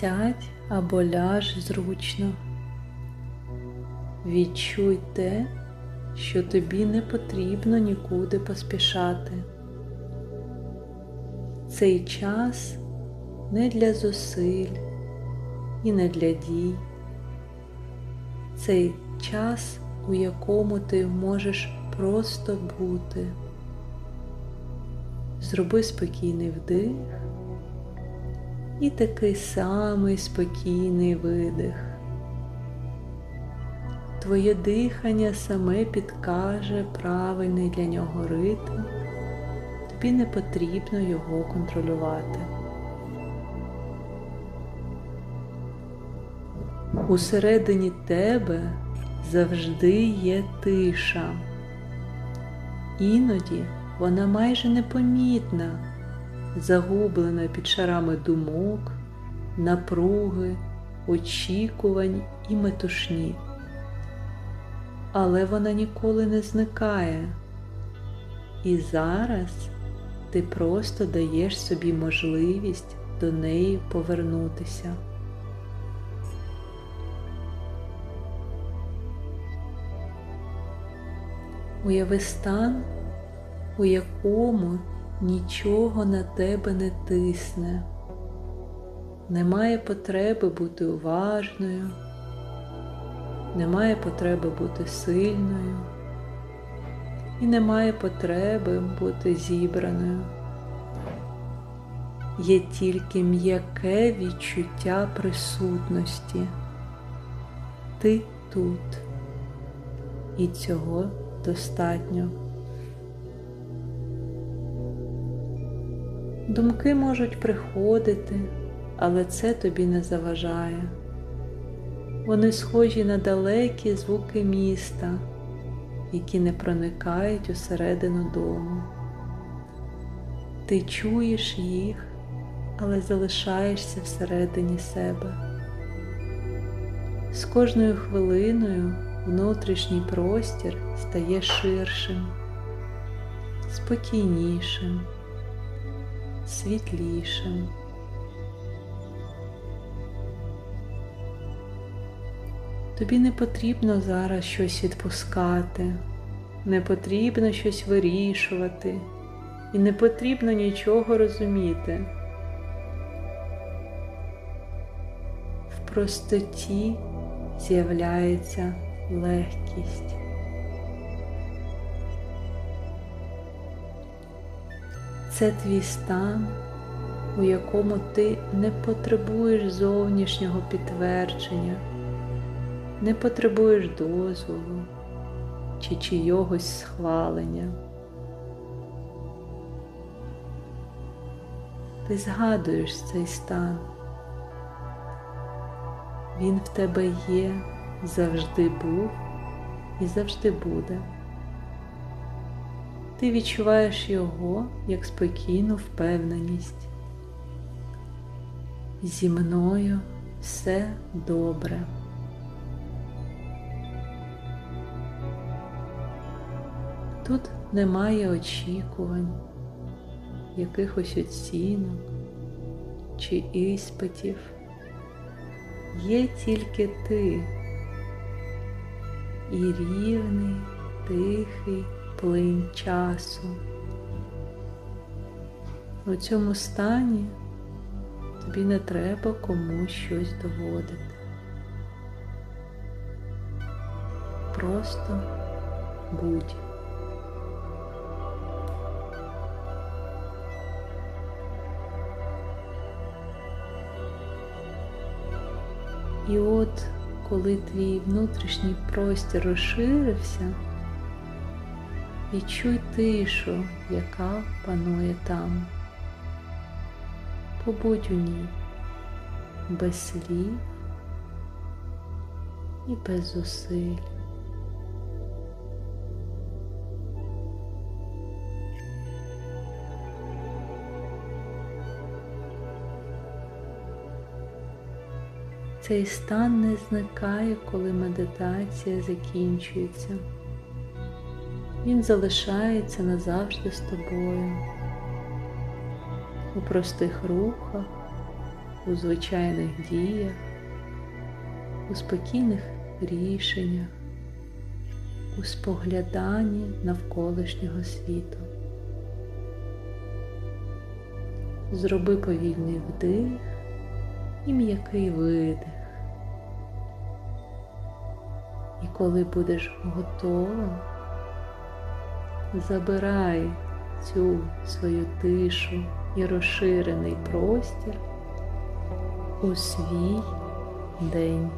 Сядь або ляж зручно. Відчуй те, що тобі не потрібно нікуди поспішати. Цей час не для зусиль і не для дій. Цей час, у якому ти можеш просто бути. Зроби спокійний вдих і такий самий спокійний видих. Твоє дихання саме підкаже правильний для нього ритм, тобі не потрібно його контролювати. Усередині тебе завжди є тиша. Іноді вона майже непомітна, загублена під шарами думок, напруги, очікувань і метушні. Але вона ніколи не зникає. І зараз ти просто даєш собі можливість до неї повернутися. Уяви стан, у якому нічого на тебе не тисне, немає потреби бути уважною, немає потреби бути сильною і немає потреби бути зібраною. Є тільки м'яке відчуття присутності. Ти тут. І цього достатньо. Думки можуть приходити, але це тобі не заважає. Вони схожі на далекі звуки міста, які не проникають усередину дому. Ти чуєш їх, але залишаєшся всередині себе. З кожною хвилиною внутрішній простір стає ширшим, спокійнішим, світлішим. Тобі не потрібно зараз щось відпускати, не потрібно щось вирішувати і не потрібно нічого розуміти. В простоті з'являється легкість. Це твій стан, у якому ти не потребуєш зовнішнього підтвердження, не потребуєш дозволу чи чийогось схвалення. Ти згадуєш цей стан. Він в тебе є завжди був і завжди буде. Ти відчуваєш його як спокійну впевненість. Зі мною все добре. Тут немає очікувань, якихось оцінок чи іспитів. Є тільки ти і рівний, тихий плин часу. У цьому стані тобі не треба комусь щось доводити. Просто будь. І от коли твій внутрішній простір розширився, відчуй тишу, яка панує там. Побудь у ній без слів і без зусиль. Цей стан не зникає, коли медитація закінчується. Він залишається назавжди з тобою. У простих рухах, у звичайних діях, у спокійних рішеннях, у спогляданні навколишнього світу. Зроби повільний вдих і м'який видих. І коли будеш готова, забирай цю свою тишу і розширений простір у свій день.